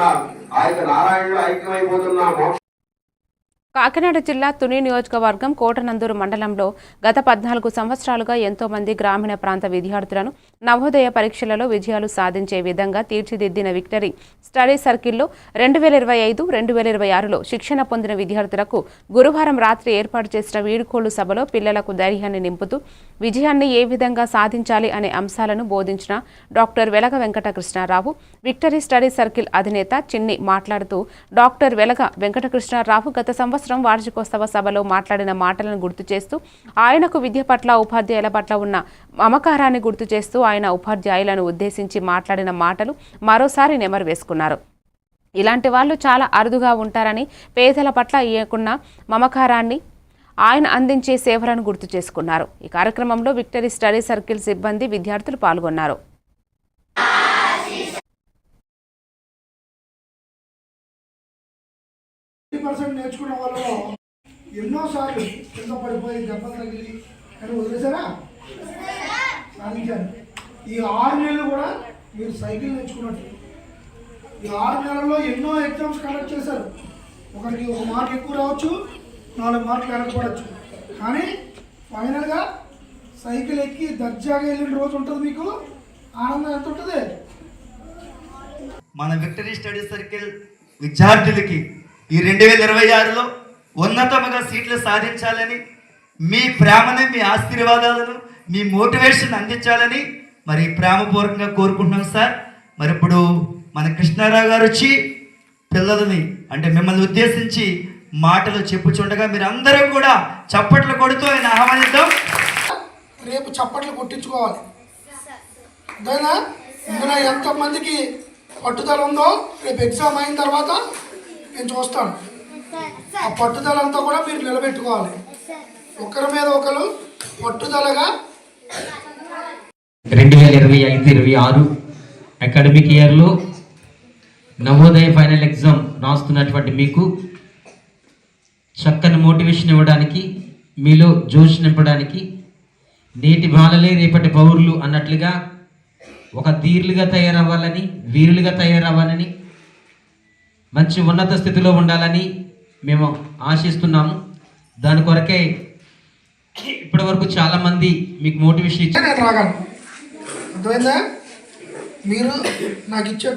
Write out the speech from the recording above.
కూడా ఆ యొక్క నారాయణుడు ఐక్యమైపోతున్న మోక్ష కాకినాడ జిల్లా తుని నియోజకవర్గం కోటనందూరు మండలంలో గత పద్నాలుగు సంవత్సరాలుగా ఎంతో మంది గ్రామీణ ప్రాంత విద్యార్థులను నవోదయ పరీక్షలలో విజయాలు సాధించే విధంగా తీర్చిదిద్దిన విక్టరీ స్టడీ సర్కిల్లో రెండు వేల ఇరవై ఐదు రెండు వేల ఇరవై ఆరులో శిక్షణ పొందిన విద్యార్థులకు గురువారం రాత్రి ఏర్పాటు చేసిన వీడుకోలు సభలో పిల్లలకు ధైర్యాన్ని నింపుతూ విజయాన్ని ఏ విధంగా సాధించాలి అనే అంశాలను బోధించిన డాక్టర్ వెలగ వెంకటకృష్ణారావు విక్టరీ స్టడీ సర్కిల్ అధినేత చిన్ని మాట్లాడుతూ డాక్టర్ వెలగ వెంకటకృష్ణారావు గత సంవత్సరం వార్షికోత్సవ సభలో మాట్లాడిన మాటలను గుర్తు చేస్తూ ఆయనకు విద్య పట్ల ఉపాధ్యాయుల పట్ల ఉన్న మమకారాన్ని గుర్తు చేస్తూ ఆయన ఉపాధ్యాయులను ఉద్దేశించి మాట్లాడిన మాటలు మరోసారి నెమరు వేసుకున్నారు. ఇలాంటి వాళ్ళు చాలా అరుదుగా ఉంటారని పేదల పట్ల ఇయకున్న మమకారాన్ని ఆయన అందించే సేవలను గుర్తు చేసుకున్నారు. ఈ కార్యక్రమంలో విక్టరీ స్టడీ సర్కిల్ సిబ్బంది విద్యార్థులు పాల్గొన్నారు. పర్సెంట్ నేర్చుకున్న వాళ్ళలో ఎన్నోసార్లు కింద పడిపోయి దెబ్బలు తగిలి కానీ వదిలేసారా సాధించారు. ఈ ఆరు నెలలు కూడా మీరు సైకిల్ నేర్చుకున్నట్టు. ఈ ఆరు నెలల్లో ఎన్నో ఎగ్జామ్స్ కండక్ట్ చేశారు. ఒకరికి ఒక మార్క్ ఎక్కువ రావచ్చు నాలుగు మార్కులు వెనకపడవచ్చు కానీ ఫైనల్గా సైకిల్ ఎక్కి దర్జాగా వెళ్ళిన రోజు ఉంటుంది మీకు. ఆనందం ఎంత ఉంటుంది? మన విక్టరీ స్టడీ సర్కిల్ విద్యార్థులకి ఈ రెండు వేల ఇరవై ఆరులో ఉన్నతముగా సీట్లు సాధించాలని మీ ప్రేమని మీ ఆశీర్వాదాలను మీ మోటివేషన్ అందించాలని మరి ప్రేమపూర్వకంగా కోరుకుంటున్నాం సార్. మరి ఇప్పుడు మన కృష్ణారావు గారు వచ్చి పిల్లలని అంటే మిమ్మల్ని ఉద్దేశించి మాటలు చెప్పుచుండగా మీరు అందరూ కూడా చప్పట్లు కొడుతూ ఆయన ఆహ్వానిద్దాం. రేపు చప్పట్లు కొట్టించుకోవాలి. ఇందులో ఎంతమందికి పట్టుదల ఉందో రేపు ఎగ్జామ్ అయిన తర్వాత నేను చూస్తాను ఆ పట్టుదల అంతా కూడా మీరు నిలబెట్టుకోవాలి. ఒకరి మీద ఒకరు పట్టుదలగా రెండు వేల ఇరవై ఐదు ఇరవై ఆరు అకాడమిక్ ఇయర్లో నవోదయ ఫైనల్ ఎగ్జామ్ రాస్తున్నటువంటి మీకు చక్కని మోటివేషన్ ఇవ్వడానికి మీలో జోష్ నింపడానికి నేటి బాలలే రేపటి పౌరులు అన్నట్లుగా ఒక ధీరులుగా తయారవ్వాలని వీరులుగా తయారవ్వాలని మంచి ఉన్నత స్థితిలో ఉండాలని మేము ఆశిస్తున్నాము. దాని కొరకే ఇప్పటి వరకు చాలామంది మీకు మోటివేషన్ ఇచ్చారు. అర్థమైందా? మీరు నాకు ఇచ్చే